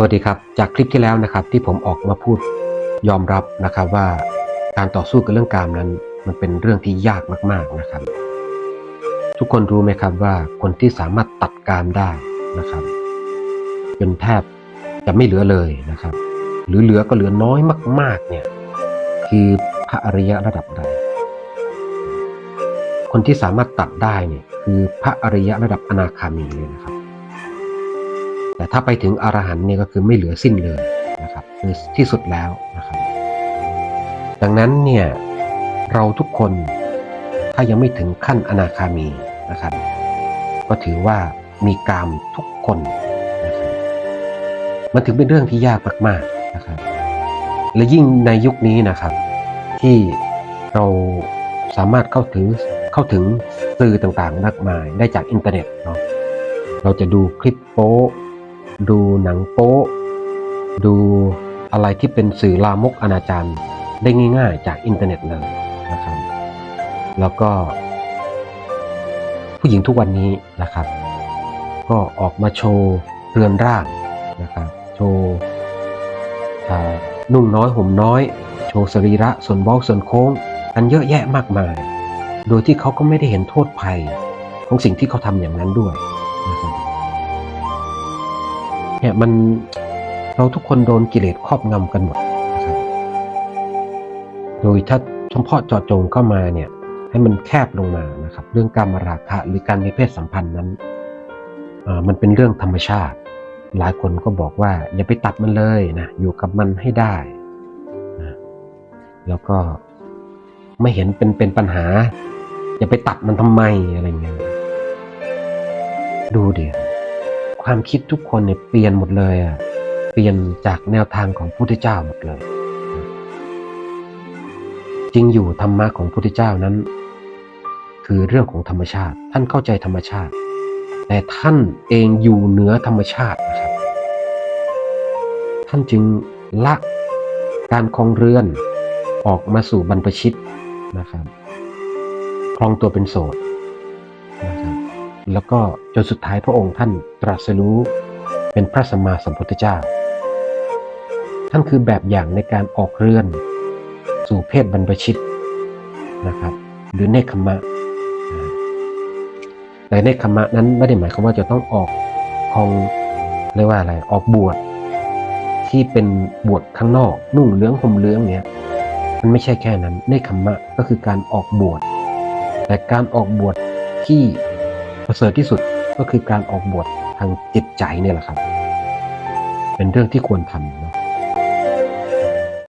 สวัสดีครับ จากคลิปที่แล้วนะครับที่ผมออกมาพูดยอมรับนะครับว่าการต่อสู้กับเรื่องกามนั้น มันเป็นเรื่องที่ยากมากๆนะครับ ทุกคนรู้ไหมครับว่าคนที่สามารถตัดกามได้นะครับจนแทบจะไม่เหลือเลยนะครับ หรือเหลือก็เหลือน้อยมาก ๆ เนี่ยคือพระอริยะระดับใด คนที่สามารถตัดได้เนี่ยคือพระอริยะระดับอนาคามีเลยนะครับ แต่ถ้าไปถึงอรหันต์เนี่ยก็คือไม่เหลือสิ้นเลยนะครับคือที่สุดแล้วนะครับ ดังนั้นเนี่ยเราทุกคนถ้ายังไม่ถึงขั้นอนาคามีนะครับ ก็ถือว่ามีกามทุกคนนะครับมันถึงเป็นเรื่องที่ยากมากๆนะครับ และยิ่งในยุคนี้นะครับ ที่เราสามารถเข้าถึงเข้าถึงสื่อต่างๆ มากมายได้จากอินเทอร์เน็ตเนาะเราจะดูคลิปโป๊ ดูหนังโป๊ะ ดูอะไรที่เป็นสื่อลามกอนาจารได้ง่ายๆจากอินเทอร์เน็ตเลยนะครับ แล้วก็ ผู้หญิงทุกวันนี้นะครับ ก็ออกมาโชว์เรือนร่างนะครับโชว์นุ่งน้อยห่มน้อย โชว์สรีระส่วนเว้าส่วนโค้งกันเยอะแยะมากมาย โดยที่เขาก็ไม่ได้เห็นโทษภัยของสิ่งที่เขาทำอย่างนั้นด้วย เนี่ยมันเราทุกคนโดนกิเลสครอบงำกันหมดนะครับโดยถ้าเฉพาะเจาะจงเข้ามาเนี่ยให้มันแคบลงมานะครับ เรื่องการมราคะหรือการมีเพศสัมพันธ์นั้นมันเป็นเรื่องธรรมชาติ หลายคนก็บอกว่า อย่าไปตัดมันเลยนะอยู่กับมันให้ได้นะแล้วก็ไม่เห็นเป็นเป็นปัญหา อย่าไปตัดมันทำไมอะไรเงี้ยดูเดิ ความคิดทุกคนเนี่ยเปลี่ยนหมดเลยอะเปลี่ยนจากแนวทางของพระพุทธเจ้าหมดเลย จริงอยู่ธรรมะของพระพุทธเจ้านั้น คือเรื่องของธรรมชาติ ท่านเข้าใจธรรมชาติ แต่ท่านเองอยู่เหนือธรรมชาตินะครับ ท่านจึงละการคลองเรือนออกมาสู่บรรพชิตนะครับครองตัวเป็นโสด แล้วก็จนสุดท้ายพระองค์ท่านตรัสรู้เป็นพระสัมมาสัมพุทธเจ้า ท่านคือแบบอย่างในการออกเรือน สู่เพศบรรพชิตนะครับ หรือเนคขมะแต่เนคขมะนั้นไม่ได้หมายความว่าจะต้องออกของเรียกว่าอะไรออกบวชที่เป็นบวชข้างนอก นุ่งเหลืองห่มเหลืองเนี้ยมันไม่ใช่แค่นั้นเนคขมะก็คือการออกบวชแต่การออกบวชที่ ประเสริฐที่สุดก็คือการออกบวชทางจิตใจเนี่ยแหละครับ เป็นเรื่องที่ควรทำนะ